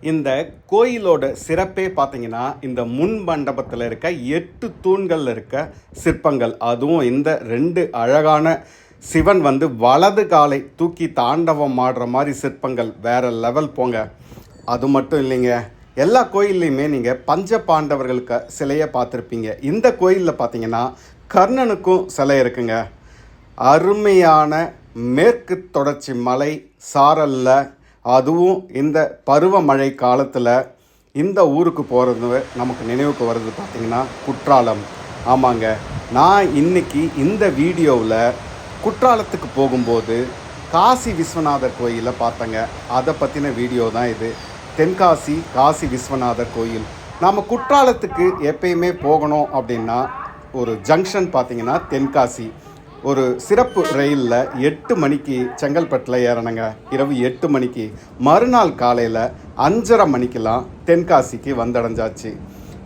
இந்த கோயிலோட சிறப்பே பார்த்தீங்கன்னா இந்த முன் மண்டபத்தில் இருக்க எட்டு தூண்களில் இருக்க சிற்பங்கள். அதுவும் இந்த ரெண்டு அழகான சிவன் வந்து வலது காலை தூக்கி தாண்டவம் ஆடுற மாதிரி சிற்பங்கள். வேற லெவல் போங்க. அது மட்டும் இல்லைங்க. எல்லா கோயில்லையுமே நீங்கள் பஞ்ச பாண்டவர்களுக்கு சிலையை பார்த்துருப்பீங்க. இந்த கோயிலில் பார்த்தீங்கன்னா கர்ணனுக்கும் சிலை இருக்குங்க. அருமையான மேற்கு தொடர்ச்சி மலை சாரல்ல அதுவும் இந்த பருவமழை காலத்தில் இந்த ஊருக்கு போகிறது நமக்கு நினைவுக்கு வருது பார்த்திங்கன்னா குற்றாலம். ஆமாங்க. நான் இன்னைக்கு இந்த வீடியோவில் குற்றாலத்துக்கு போகும்போது காசி விஸ்வநாதர் கோயிலை பார்த்தேங்க. அதை பற்றின வீடியோ தான் இது. தென்காசி காசி விஸ்வநாதர் கோயில். நாம் குற்றாலத்துக்கு எப்பயுமே போகணும் அப்படின்னா ஒரு ஜங்ஷன் பார்த்தீங்கன்னா தென்காசி. ஒரு சிறப்பு ரயிலில் எட்டு மணிக்கு செங்கல்பட்டில் ஏறணுங்க. இரவு எட்டு மணிக்கு. மறுநாள் காலையில் அஞ்சரை மணிக்கெலாம் தென்காசிக்கு வந்தடைஞ்சாச்சு.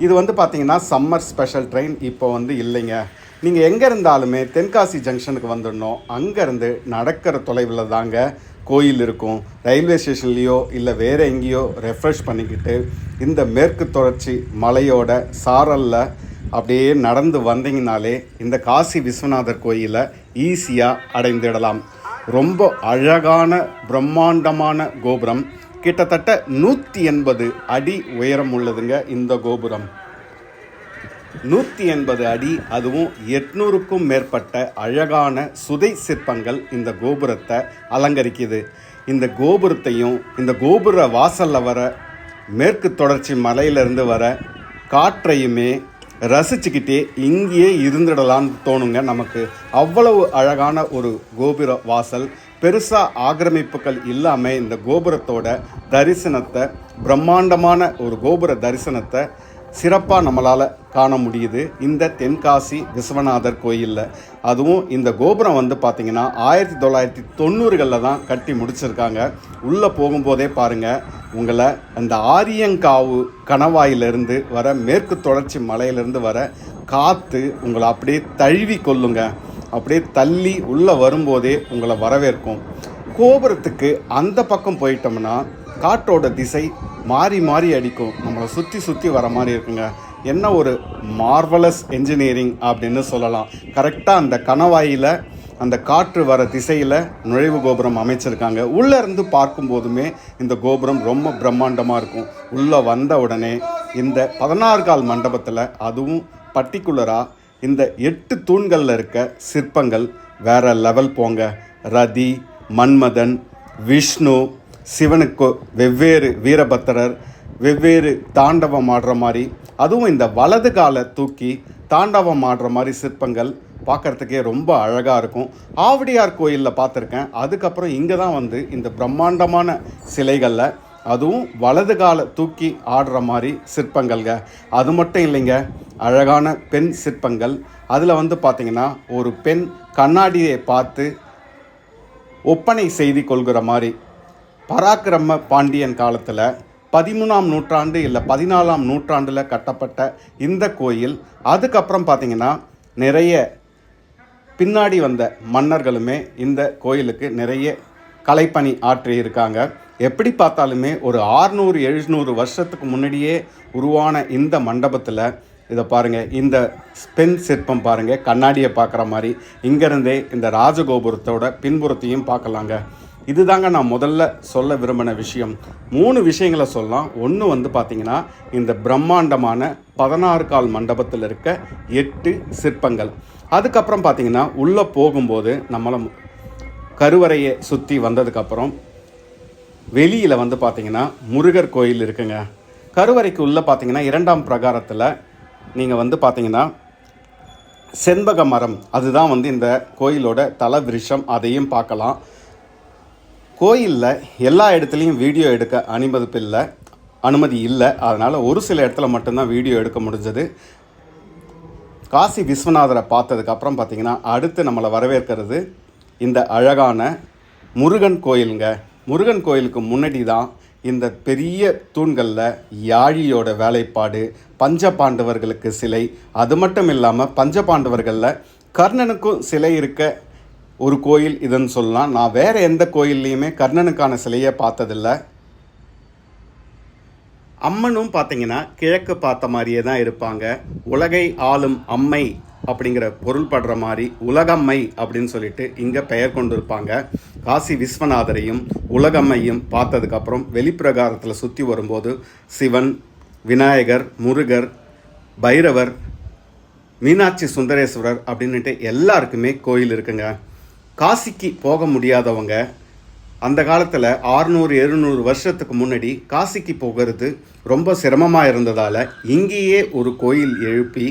இது வந்து பார்த்திங்கன்னா சம்மர் ஸ்பெஷல் ட்ரெயின் இப்போ வந்து இல்லைங்க. நீங்கள் எங்கே இருந்தாலுமே தென்காசி ஜங்ஷனுக்கு வந்துடணும். அங்கேருந்து நடக்கிற தொலைவில் தாங்க கோயில் இருக்கும். ரயில்வே ஸ்டேஷன்லேயோ இல்லை வேறு எங்கேயோ ரெஃப்ரெஷ் பண்ணிக்கிட்டு இந்த மேற்கு தொடர்ச்சி மலையோட சாரலில் அப்படியே நடந்து வந்தீங்கனாலே இந்த காசி விஸ்வநாதர் கோயிலை ஈஸியாக அடைந்திடலாம். ரொம்ப அழகான பிரம்மாண்டமான கோபுரம். கிட்டத்தட்ட நூற்றி எண்பது அடி உயரம் உள்ளதுங்க இந்த கோபுரம். நூற்றி எண்பது அடி அதுவும் எட்நூறுக்கும் மேற்பட்ட அழகான சுதை சிற்பங்கள் இந்த கோபுரத்தை அலங்கரிக்குது. இந்த கோபுரத்தையும் இந்த கோபுர வாசலில் வர மேற்கு தொடர்ச்சி மலையிலிருந்து வர காற்றையுமே ரசிச்சுக்கிட்டே இங்கேயே இருந்துடலான்னு தோணுங்க. நமக்கு அவ்வளவு அழகான ஒரு கோபுர வாசல் பெருசாக ஆக்கிரமிப்புகள் இல்லாமல் இந்த கோபுரத்தோட தரிசனத்தை பிரம்மாண்டமான ஒரு கோபுர தரிசனத்தை சிறப்பாக நம்மளால் காண முடியுது. இந்த தென்காசி விஸ்வநாதர் கோயிலில். அதுவும் இந்த கோபுரம் வந்து பார்த்திங்கன்னா ஆயிரத்தி தொள்ளாயிரத்தி தொண்ணூறுகளில் தான் கட்டி முடிச்சிருக்காங்க. உள்ளே போகும்போதே பாருங்கள் உங்களை அந்த ஆரியங்காவு கணவாயிலிருந்து வர மேற்கு தொடர்ச்சி மலையிலிருந்து வர காற்று உங்களை அப்படியே தழுவி கொள்ளுங்க அப்படியே தள்ளி உள்ளே வரும்போதே உங்களை வரவேற்கும். கோபுரத்துக்கு அந்த பக்கம் போயிட்டோம்னா காற்றோட திசை மாறி மாறி அடிக்கும். நம்மளை சுற்றி சுற்றி வர மாதிரி இருக்குங்க. என்ன ஒரு மார்வலஸ் என்ஜினியரிங் அப்படின்னு சொல்லலாம். கரெக்டாக அந்த கணவாயில் அந்த காற்று வர திசையில் நுழைவு கோபுரம் அமைச்சிருக்காங்க. உள்ளே இருந்து பார்க்கும்போதுமே இந்த கோபுரம் ரொம்ப பிரம்மாண்டமாக இருக்கும். உள்ளே வந்த உடனே இந்த பதினாறு கால் மண்டபத்தில் அதுவும் பர்டிகுலராக இந்த எட்டு தூண்களில் இருக்க சிற்பங்கள் வேற லெவல் போங்க. ரதி மன்மதன் விஷ்ணு சிவனுக்கு வெவ்வேறு வீரபத்திரர் வெவ்வேறு தாண்டவம் ஆடுற மாதிரி அதுவும் இந்த வலது காலை தூக்கி தாண்டவம் ஆடுற மாதிரி சிற்பங்கள் பார்க்கறதுக்கே ரொம்ப அழகாக இருக்கும். ஆவடியார் கோயிலில் பார்த்துருக்கேன். அதுக்கப்புறம் இங்கே தான் வந்து இந்த பிரம்மாண்டமான சிலைகளில் அதுவும் வலது காலை தூக்கி ஆடுற மாதிரி சிற்பங்கள்ங்க அது மட்டும் இல்லைங்க அழகான பெண் சிற்பங்கள். அதில் வந்து பார்த்திங்கன்னா ஒரு பெண் கண்ணாடியை பார்த்து ஒப்பனை செய்து கொள்கிற மாதிரி பராக்கிரம பாண்டியன் காலத்தில் பதிமூணாம் நூற்றாண்டு இல்லை பதினாலாம் நூற்றாண்டில் கட்டப்பட்ட இந்த கோயில் அதுக்கப்புறம் பார்த்தீங்கன்னா நிறைய பின்னாடி வந்த மன்னர்களுமே இந்த கோயிலுக்கு நிறைய கலைப்பணி ஆற்றி இருக்காங்க எப்படி பார்த்தாலுமே ஒரு ஆறுநூறு எழுநூறு வருஷத்துக்கு முன்னாடியே உருவான இந்த மண்டபத்தில் இதை பாருங்கள் இந்த பெண் சிற்பம் பாருங்கள் கண்ணாடியை பார்க்குற மாதிரி இங்கேருந்தே இந்த ராஜகோபுரத்தோட பின்புறத்தையும் பார்க்கலாங்க. இதுதாங்க நான் முதல்ல சொல்ல விரும்பின விஷயம். மூணு விஷயங்களை சொல்லலாம். ஒன்று வந்து பார்த்திங்கன்னா இந்த பிரம்மாண்டமான பதினாறு கால் மண்டபத்தில் இருக்க எட்டு சிற்பங்கள். அதுக்கப்புறம் பார்த்திங்கன்னா உள்ளே போகும்போது நம்மளை கருவறையை சுற்றி வந்ததுக்கப்புறம் வெளியில் வந்து பார்த்திங்கன்னா முருகர் கோயில் இருக்குங்க. கருவறைக்கு உள்ளே பார்த்தீங்கன்னா இரண்டாம் பிரகாரத்தில் நீங்கள் வந்து பார்த்தீங்கன்னா செண்பக மரம் அதுதான் வந்து இந்த கோயிலோட தல விருஷம் அதையும் பார்க்கலாம். கோயிலில் எல்லா இடத்துலையும் வீடியோ எடுக்க அனுமதிப்பு இல்லை அனுமதி இல்லை. அதனால் ஒரு சில இடத்துல மட்டும்தான் வீடியோ எடுக்க முடிஞ்சது. காசி விஸ்வநாதரை பார்த்ததுக்கப்புறம் பார்த்தீங்கன்னா அடுத்து நம்மளை வரவேற்கிறது இந்த அழகான முருகன் கோயிலுங்க. முருகன் கோயிலுக்கு முன்னாடி தான் இந்த பெரிய தூண்களில் யாழியோட வேலைப்பாடு பஞ்ச பாண்டவர்களுக்கு சிலை. அது மட்டும் இல்லாமல் பஞ்ச பாண்டவர்களில் கர்ணனுக்கும் சிலை இருக்க ஒரு கோயில் இதுன்னு சொல்லலாம். நான் வேறு எந்த கோயில்லையுமே கர்ணனுக்கான சிலையை பார்த்ததில்ல. அம்மனும் பார்த்தீங்கன்னா கிழக்கு பார்த்த மாதிரியே தான் இருப்பாங்க. உலகை ஆளும் அம்மை அப்படிங்கிற பொருள் படுற மாதிரி உலகம்மை அப்படின்னு சொல்லிட்டு இங்கே பெயர் கொண்டிருப்பாங்க. காசி விஸ்வநாதரையும் உலகம்மையும் பார்த்ததுக்கப்புறம் வெளிப்பிரகாரத்தில் சுற்றி வரும்போது சிவன் விநாயகர் முருகர் பைரவர் மீனாட்சி சுந்தரேஸ்வரர் அப்படின்னுட்டு எல்லாருக்குமே கோயில் இருக்குங்க. காசிக்கு போக முடியாதவங்க அந்த காலத்தில் ஆறுநூறு எழுநூறு வருஷத்துக்கு முன்னாடி காசிக்கு போகிறது ரொம்ப சிரமமாக இருந்ததால் இங்கேயே ஒரு கோயில் எழுப்பி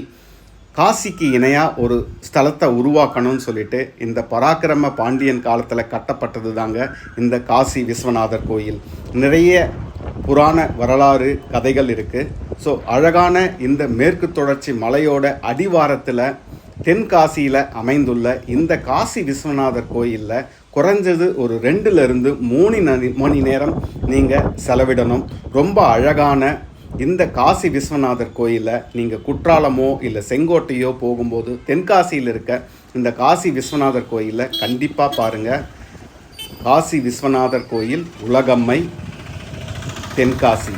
காசிக்கு இணையாக ஒரு ஸ்தலத்தை உருவாக்கணும்னு சொல்லிட்டு இந்த பராக்கிரம பாண்டியன் காலத்தில் கட்டப்பட்டது தாங்க இந்த காசி விஸ்வநாதர் கோயில். நிறைய புராண வரலாறு கதைகள் இருக்குது ஸோ அழகான இந்த மேற்கு தொடர்ச்சி மலையோட அடிவாரத்தில் தென்காசியில் அமைந்துள்ள இந்த காசி விஸ்வநாதர் கோயிலில் குறைஞ்சது ஒரு ரெண்டுலேருந்து மூணு நதி- மணி நேரம் நீங்கள் செலவிடணும். ரொம்ப அழகான இந்த காசி விஸ்வநாதர் கோயிலில் நீங்கள் குற்றாலமோ இல்லை செங்கோட்டையோ போகும்போது தென்காசியில் இருக்க இந்த காசி விஸ்வநாதர் கோயிலில் கண்டிப்பாக பாருங்கள் காசி விஸ்வநாதர் கோயில் உலகம்மை தென்காசி.